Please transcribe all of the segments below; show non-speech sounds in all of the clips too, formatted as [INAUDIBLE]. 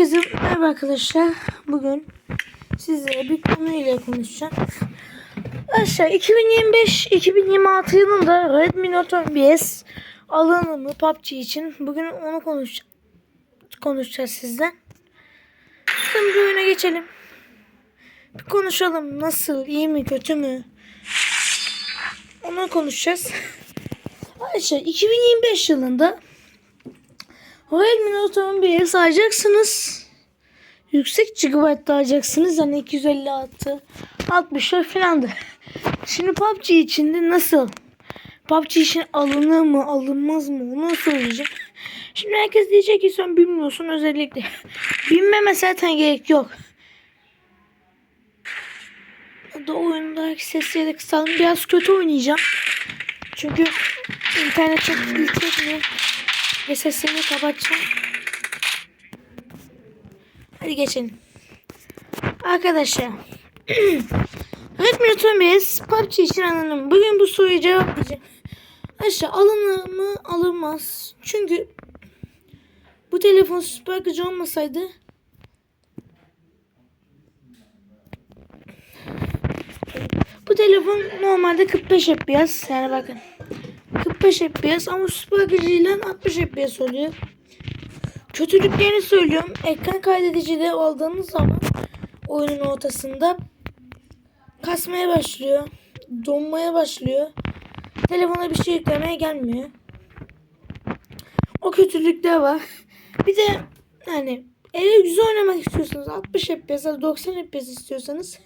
Herkese merhaba arkadaşlar. Bugün sizlere bir konuyla konuşacağım. Arkadaşlar 2025-2026 yılında Redmi Note 11s alınımı PUBG için bugün onu konuş konuşacağız sizden. Şimdi oyuna geçelim. Bir konuşalım. Nasıl? iyi mi? Kötü mü? Onu konuşacağız. Arkadaşlar 2025 yılında Realme Note 11'e alacaksınız. Yüksek GB alacaksınız. Yani 256, 64 filandı. Şimdi PUBG içinde nasıl? PUBG için alınır mı, alınmaz mı? Onu söyleyeceğim. Şimdi herkes diyecek ki sen bilmiyorsun özellikle. Bilmeme zaten gerek yok. Da oyundaki sesleri kısalım. Biraz kötü oynayacağım. Çünkü internet çok iyi çekmiyor. Ve sesini kapatacağım. Hadi geçelim. Arkadaşlar. Redmi Note 11 PUBG için anladım. Bugün bu soruyu cevaplayacağım. Arkadaşlar alınır mı alınmaz. Çünkü bu telefon süper olmasaydı bu telefon normalde 45 FPS yani bakın 45 FPS ama süper gücüyle 60 FPS oluyor. Kötülüklerini söylüyorum. Ekran kaydedicide aldığınız zaman oyunun ortasında kasmaya başlıyor. Donmaya başlıyor. Telefona bir şey yüklemeye gelmiyor. O kötülükler var. Bir de yani eğer güzel oynamak istiyorsanız 60 FPS ya da 90 FPS istiyorsanız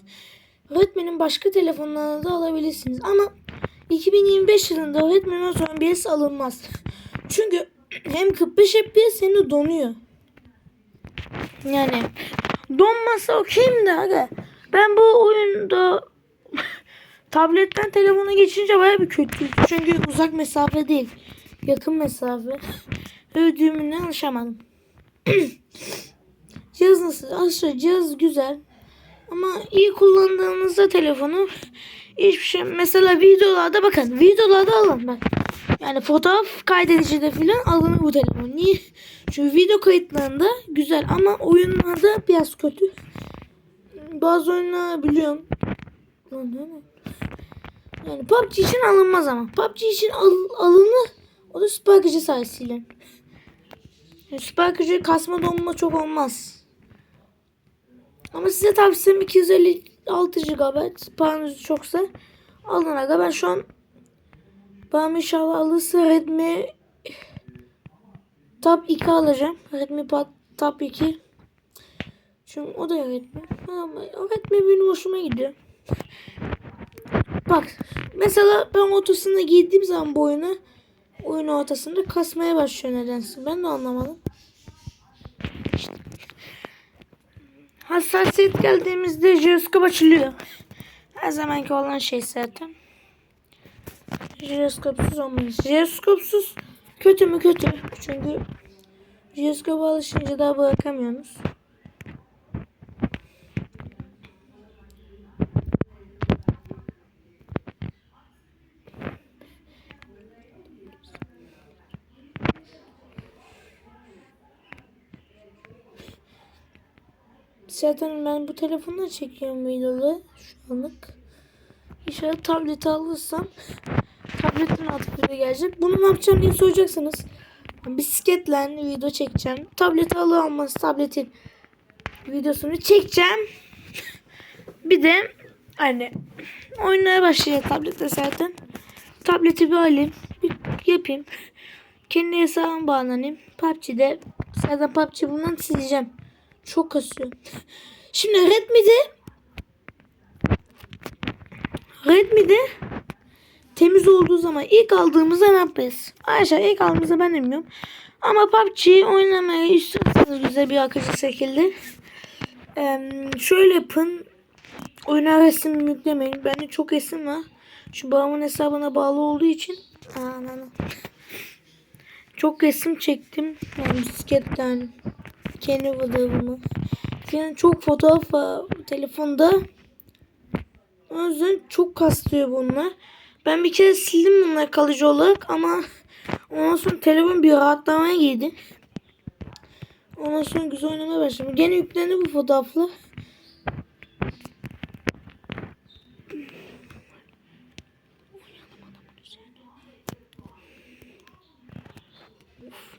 Redmi'nin başka telefonlarını da alabilirsiniz. Ama 2025 yılında Redmi Note 11 alınmaz. Çünkü hem 45 FPS hem de donuyor. Yani donmasa okeyim de aga. Ben bu oyunda [LAUGHS] tabletten telefona geçince baya bir kötü. Çünkü uzak mesafe değil. Yakın mesafe. [LAUGHS] Ödüğümüne alışamadım. [CLEARS THROAT] cihaz nasıl? Aslında cihaz güzel. Ama iyi kullandığınızda telefonu hiçbir şey mesela videolarda bakın videolarda alın bak. Yani fotoğraf kaydedicide filan alın bu telefon. Niye? Çünkü video kayıtlarında güzel ama oyunlarda biraz kötü. Bazı oyunlar biliyorum. Yani PUBG için alınmaz ama. PUBG için al, alınır. O da gücü sayesinde. Yani gücü kasma donma çok olmaz. Ama size tavsiyem 256 GB. Paranız çoksa alın aga. Ben şu an ben inşallah alırsa Redmi Tab 2 alacağım. Redmi Tab 2. Çünkü o da Redmi. Ama Redmi benim hoşuma gidiyor. Bak mesela ben ortasında giydiğim zaman bu oyunu oyun ortasında kasmaya başlıyor nedense. Ben de anlamadım. Hassasiyet geldiğimizde jiroskop açılıyor. Her zamanki olan şey zaten. Jiroskopsuz olmaz. Jiroskopsuz kötü mü kötü. Çünkü jiroskopa alışınca daha bırakamıyorsunuz. Zaten ben bu telefonla çekiyorum videoları şu anlık. İnşallah tableti alırsam tabletin aktifine gelecek. Bunu ne yapacağım diye soracaksınız. Bisikletle video çekeceğim. Tableti alır almaz tabletin videosunu çekeceğim. [LAUGHS] Bir de hani oyunlara başlayacak tablette zaten. Tableti bir alayım. Bir yapayım. Kendi hesabıma bağlanayım. PUBG'de zaten PUBG bundan sileceğim. Çok kasıyor. Şimdi Redmi'de Redmi'de temiz olduğu zaman ilk aldığımızda ne yapacağız? Aşağı ilk aldığımızda ben bilmiyorum. Ama PUBG oynamaya istiyorsanız güzel bir akıcı şekilde ee, şöyle yapın. Oyuna resim yüklemeyin. Bende çok resim var. Şu babamın hesabına bağlı olduğu için. Aa, çok resim çektim. Yani bisikletten kendi fotoğrafımı. Yani çok fotoğraf var telefonda. O yüzden çok kastıyor bunlar. Ben bir kere sildim bunları kalıcı olarak ama ondan sonra telefon bir rahatlamaya girdi. Ondan sonra güzel oynamaya başladım. Gene yüklendi bu fotoğraflar.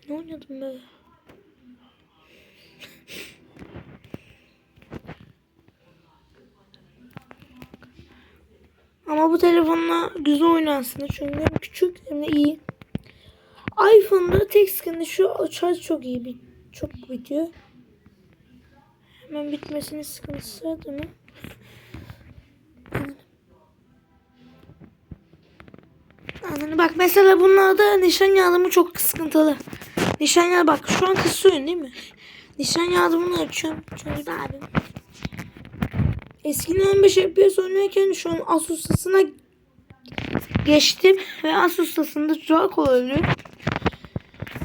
Ne oynadım be? Ama bu telefonla güzel oynarsın çünkü hem küçük hem de iyi. iPhone'da tek sıkıntı şu şarj çok iyi bir çok bitiyor. Hemen bitmesinin sıkıntısı değil mi? Anladın bak mesela bunlarda nişan yardımı çok sıkıntılı. Nişan yardımı bak şu an kısıyorsun değil mi? Nişan yardımını açıyorum. Çünkü de abi. Eskiden 15 FPS oynarken şu an Asus'tasına geçtim ve Asus'tasında çok kolay oluyor.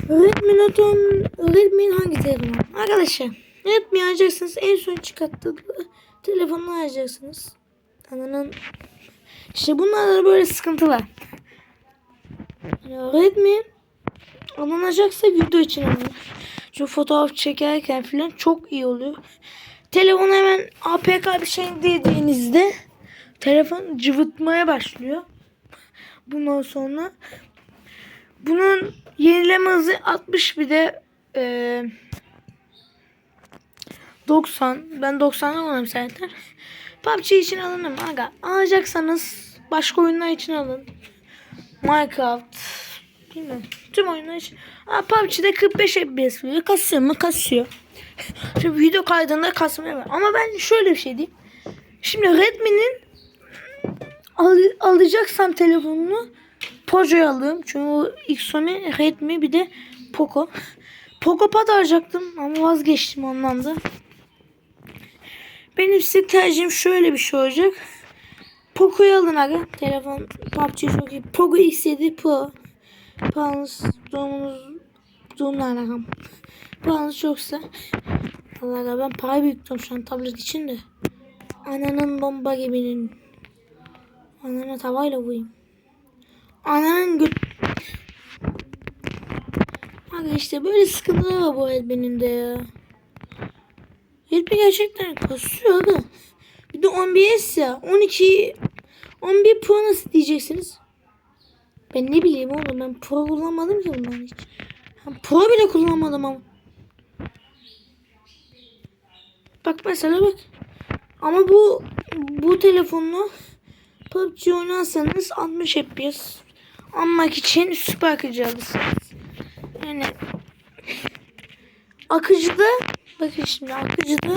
Redmi Note 10 Redmi'nin hangi telefonu? Arkadaşlar Redmi alacaksınız en son çıkarttığı telefonu alacaksınız. Ananın işte bunlarda böyle sıkıntı var. Yani Redmi alınacaksa video için alınır. Şu fotoğraf çekerken falan çok iyi oluyor. Telefon hemen APK bir şey dediğinizde telefon cıvıtmaya başlıyor. Bundan sonra bunun yenileme hızı 60 bir de e, 90. Ben 90'dan alıyorum zaten. PUBG için alınır mı? Aga, alacaksanız başka oyunlar için alın. Minecraft. Bilmiyorum. Tüm oyunlar için. Aa, PUBG'de 45 FPS veriyor. Kasıyor mu? Kasıyor. Şimdi video kaydında kasmaya var. Ama ben şöyle bir şey diyeyim. Şimdi Redmi'nin al, alacaksam telefonunu Poco'yu alayım. Çünkü o Xiaomi, Redmi bir de Poco. Poco Pad alacaktım ama vazgeçtim ondan da. Benim size tercihim şöyle bir şey olacak. Poco'yu alın aga. Telefon PUBG çok iyi. Poco X7 Pro. Paranız, doğumunuz, doğumla alakam. Paranız çoksa. Allah Allah ben para büyüttüm şu an tablet için de. Ananın bomba gibinin. Anana tavayla vurayım. Ananın göt... Aga işte böyle sıkıntılar var bu benim de ya. Redmi gerçekten kasıyor aga. Bir de 11S ya. 12 11 Pro nasıl diyeceksiniz? Ben ne bileyim oğlum ben Pro kullanmadım ki bundan hiç. Ben Pro bile kullanmadım ama. Bak mesela bak. Ama bu bu telefonla PUBG oynarsanız 60 FPS almak için süper akıcı. Yani akıcıda bakın şimdi akıcıda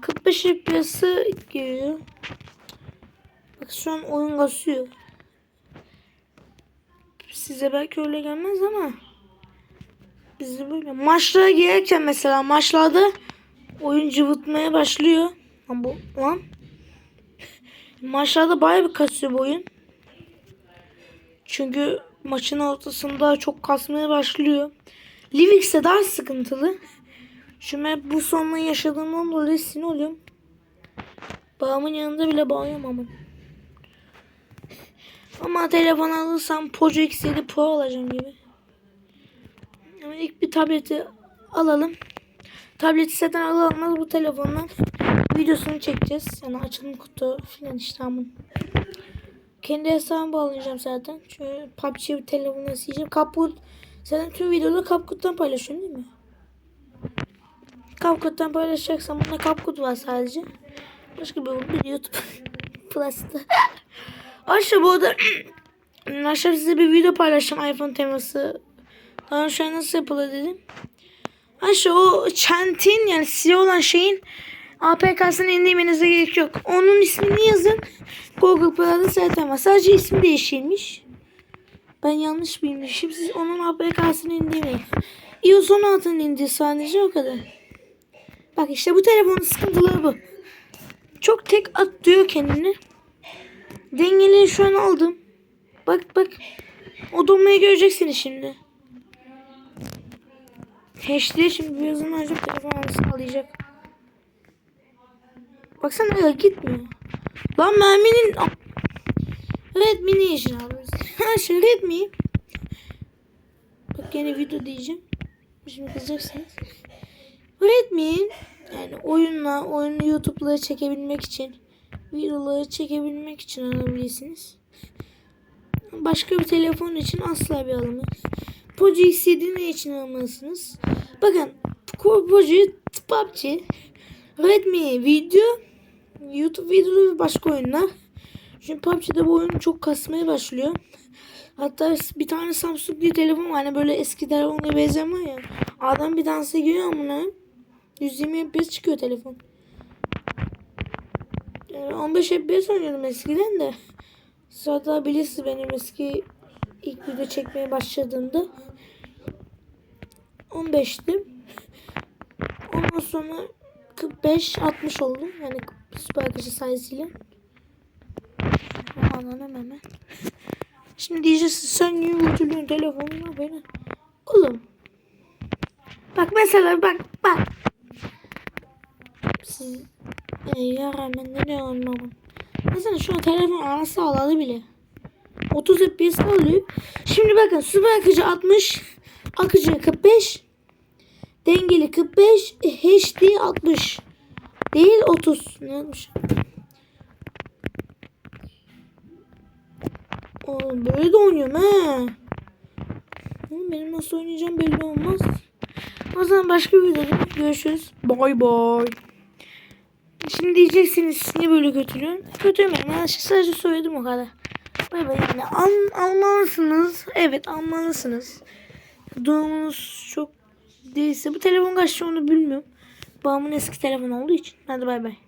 45 FPS'ı geliyor. Bak şu an oyun kasıyor. Size belki öyle gelmez ama bizi böyle maçlara girerken mesela maçlarda oyun cıvıtmaya başlıyor. Lan bu lan. Maçlarda bayağı bir kasıyor bu oyun. Çünkü maçın ortasında çok kasmaya başlıyor. Livix'e daha sıkıntılı. Şimdi bu sonunu yaşadığımdan dolayı sinir oluyorum. Babamın yanında bile bağlayamam. Ama telefon alırsam Poco X7 Pro alacağım gibi. Ama ilk bir tableti alalım. Tableti zaten alır bu telefondan videosunu çekeceğiz. Yani açılım kutu filan işte ama. Kendi hesabımı bağlayacağım zaten. Çünkü PUBG bir telefonu sileceğim. Kaput. Zaten tüm videoları Kapkut'tan paylaşıyorum değil mi? Kapkut'tan paylaşacaksam bunda Kapkut var sadece. Başka bir bir YouTube [LAUGHS] Plus'ta. [LAUGHS] Aşağı bu arada [CLEARS THROAT] aşağı size bir video paylaştım iPhone teması. Daha önce nasıl yapılır dedim. Aşağı o çentin yani siyah olan şeyin APK'sını indirmenize gerek yok. Onun ismini yazın. Google Play'da zaten var. Sadece ismi değişilmiş. Ben yanlış bilmişim. Siz onun APK'sını indirmeyin. iOS 16'nın indir sadece o kadar. Bak işte bu telefonun sıkıntıları bu. Çok tek at diyor kendini. Dengeli şu an aldım. Bak bak. O donmayı göreceksiniz şimdi. HD şimdi birazdan acaba telefon sağlayacak. Baksana ya gitmiyor. Lan merminin Redmi ne işin abi? [LAUGHS] Ha şey Redmi. Bak yine video diyeceğim. Şimdi kızacaksınız. Redmi'nin yani oyunla, oyunu YouTube'ları çekebilmek için, videoları çekebilmek için alabilirsiniz. Başka bir telefon için asla bir alamaz. X7 ne için almalısınız? Bakın Poco, PUBG, Redmi video, YouTube videoları ve başka oyunlar. Çünkü PUBG'de bu oyun çok kasmaya başlıyor. Hatta bir tane Samsung bir telefon var. Hani böyle eski telefonla benzemiyor ya. Adam bir dansa giriyor amına. 120 FPS çıkıyor telefon. Yani 15 FPS oynuyordum eskiden de. Zaten bilirsiniz benim eski ilk video çekmeye başladığımda 15'tim. Ondan sonra 45 60 oldum. Yani süper arkadaşı sayesinde. Anladım hemen. Şimdi diyeceksin sen niye götürüyorsun telefonunu beni? Oğlum. Bak mesela bak bak. Siz e, ya ben de ne anlamam. Mesela şu an telefon anası ağladı bile. 30 FPS alıyor. Şimdi bakın süper akıcı 60. Akıcı 45. Dengeli 45. HD 60. Değil 30. Ne olmuş? Oğlum böyle de oynuyorum. Oğlum benim nasıl oynayacağım belli olmaz. O zaman başka bir videoda görüşürüz. Bye bye. Şimdi diyeceksiniz niye böyle götürüyorsun? Götürmeyin. Ben sadece söyledim o kadar. Bay yani al, almalısınız. Evet almalısınız. Durumunuz çok değilse bu telefon kaç onu bilmiyorum. Babamın eski telefon olduğu için. Hadi bay bay.